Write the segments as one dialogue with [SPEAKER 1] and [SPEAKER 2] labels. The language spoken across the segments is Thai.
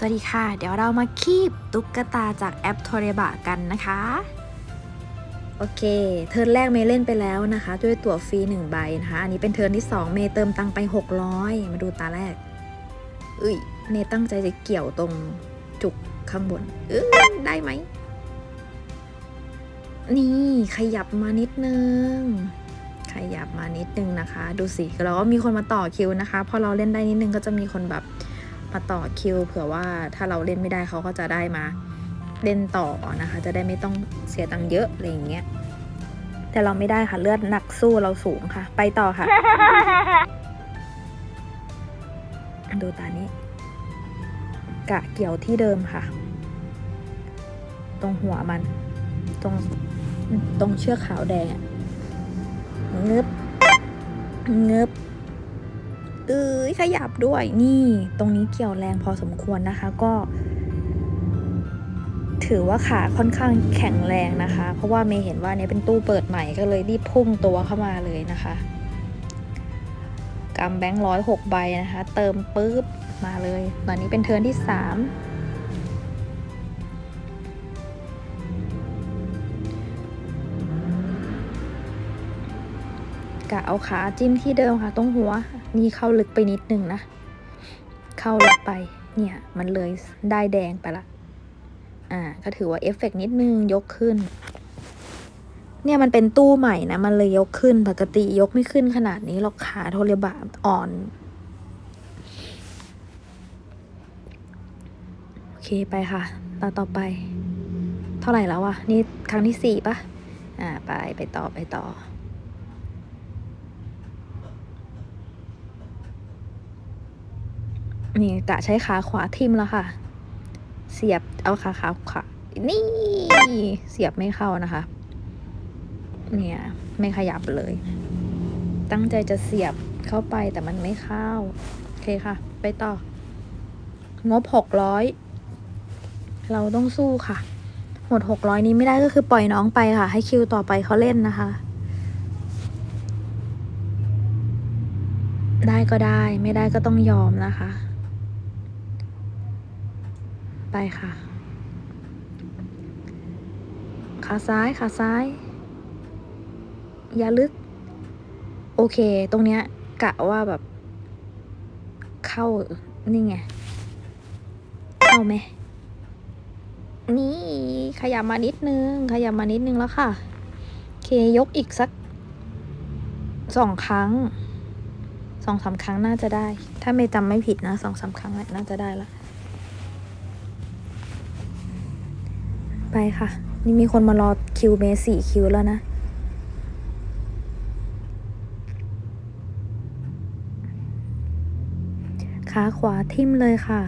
[SPEAKER 1] สวัสดีค่ะ เดี๋ยวเรามาคีบตุ๊กตาจากแอปโทเรบะกันนะคะ โอเค เทิร์นแรกเมย์เล่นไปแล้วนะคะ ด้วยตั๋วฟรีหนึ่งใบนะคะ อันนี้เป็นเทิร์นที่ 2 เมย์เติมตังค์ไป 600 มาดูตาแรกเอ้ยเมย์ตั้งใจจะเกี่ยวตรงจุกข้างบนเอ้ได้ไหม นี่ขยับมานิดนึง ขยับมานิดนึงนะคะ ดูสิเราก็มีคนมาต่อคิวนะคะ พอเราเล่นได้นิดนึงก็จะมีคนแบบ มาต่อคิวเผื่อว่าถ้าเราเล่นไม่ได้เขาก็จะได้มาเล่นต่อนะคะ จะได้ไม่ต้องเสียตังค์เยอะอะไรอย่างเงี้ยแต่เราไม่ได้ค่ะเลือดหนักสู้เราสูงค่ะ ไปต่อค่ะ ดูตานี้ กะเกี่ยวที่เดิมค่ะ ตรงหัวมัน ตรงตรงเชือกขาวแดงเงึบเงึบ เอ้ยขยับด้วยนี่ตรงนี้เกี่ยวแรงพอสมควรนะคะก็ ถือว่าขาค่อนข้างแข็งแรงนะคะ เพราะว่าเมย์เห็นว่าเนี่ยเป็นตู้เปิดใหม่ก็เลยรีบพุ่งตัวเข้ามาเลยนะคะกำแบงค์ร้อยหกใบนะคะ เติมปุ๊บมาเลย ตอนนี้เป็นเทิร์นที่สามกะเอาขาจิ้มที่เดิมค่ะ ตรงหัว นี่เข้าลึกไปนิดนึงนะ เข้าลึกไป เนี่ย มันเลยได้แดงไปละ อ่า ก็ถือว่าเอฟเฟกต์นิดนึงยกขึ้น เนี่ยมันเป็นตู้ใหม่นะ มันเลยยกขึ้นปกติยกไม่ขึ้นขนาดนี้หรอกขาโทรบะอ่อน โอเคไปค่ะต่อต่อไป เท่าไหร่แล้วอะนี่ครั้งที่สี่ปะอ่า ไปไปต่อไปต่อ นี่กะใช้ขาขวาทิมแล้วค่ะ เสียบเอาขาขวาขวานี่เสียบไม่เข้านะคะ เนี่ยไม่ขยับเลย ตั้งใจจะเสียบเข้าไปแต่มันไม่เข้า โอเคค่ะ ไปต่อ งบหกร้อยเราต้องสู้ค่ะ หมดหกร้อยนี้ไม่ได้ก็คือปล่อยน้องไปค่ะ ให้คิวต่อไปเขาเล่นนะคะ ได้ก็ได้ไม่ได้ก็ต้องยอมนะคะ ค่ะ ขาซ้ายขาซ้าย อย่าลึก โอเค ตรงเนี้ยกะว่าแบบ เข้า นี่ไง เข้าไหม นี่ ขยับมานิดนึง ขยับมานิดนึงแล้วค่ะโอเค ยกอีกสักสองครั้งสองสามครั้งน่าจะได้ ถ้าไม่จำไม่ผิดนะสองสามครั้งแหละน่าจะได้ละ ไปค่ะ นี่มีคนมารอคิวเมสี่คิวแล้วนะ ขาขวาทิ่มเลยค่ะ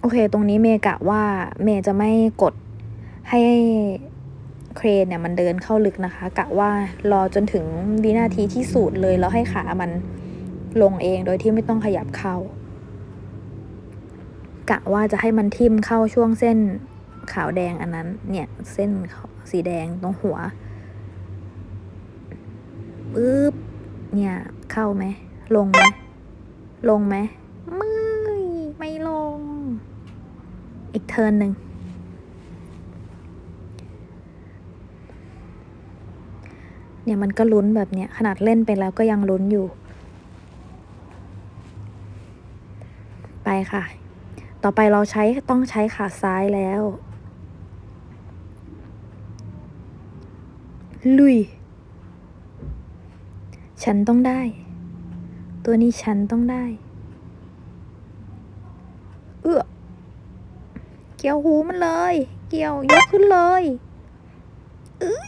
[SPEAKER 1] โอเค ตรงนี้เมกะว่าเมจะไม่กดให้เครนเนี่ยมันเดินเข้าลึกนะคะ กะว่ารอจนถึงวินาทีที่สูดเลยแล้วให้ขามัน ลงเองโดยที่ไม่ต้องขยับเข้ากะว่าจะให้มันทิ่มเข้าช่วงเส้นขาวแดงอันนั้น เนี่ยเส้นสีแดงตรงหัวปึ๊บเนี่ยเข้าไหมลงไหมลงไหมไม่ไม่ลง อีกเทิร์นหนึ่งเนี่ยมันก็ลุ้นแบบเนี้ยขนาดเล่นไปแล้วก็ยังลุ้นอยู่ ไปค่ะ ต่อไปเราใช้ต้องใช้ขาซ้ายแล้ว ลุย ฉันต้องได้ ตัวนี้ฉันต้องได้ เอื้อเกี่ยวหูมันเลย เกี่ยวยกขึ้นเลย อื้อ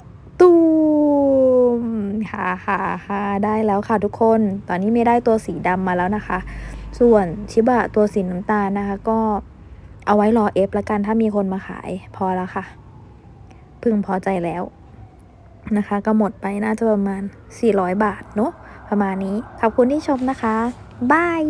[SPEAKER 1] ตูมฮ่าฮ่าฮ่าได้แล้วค่ะทุกคน ตอนนี้ไม่ได้ตัวสีดำมาแล้วนะคะ ส่วนชิบะตัวสีน้ำตาลนะคะ ก็เอาไว้รอเอฟละกันถ้ามีคนมาขายพอแล้วค่ะ พึงพอใจแล้วนะคะ ก็หมดไปน่าจะประมาณ 400 บาทเนาะประมาณนี้ ขอบคุณที่ชมนะคะบาย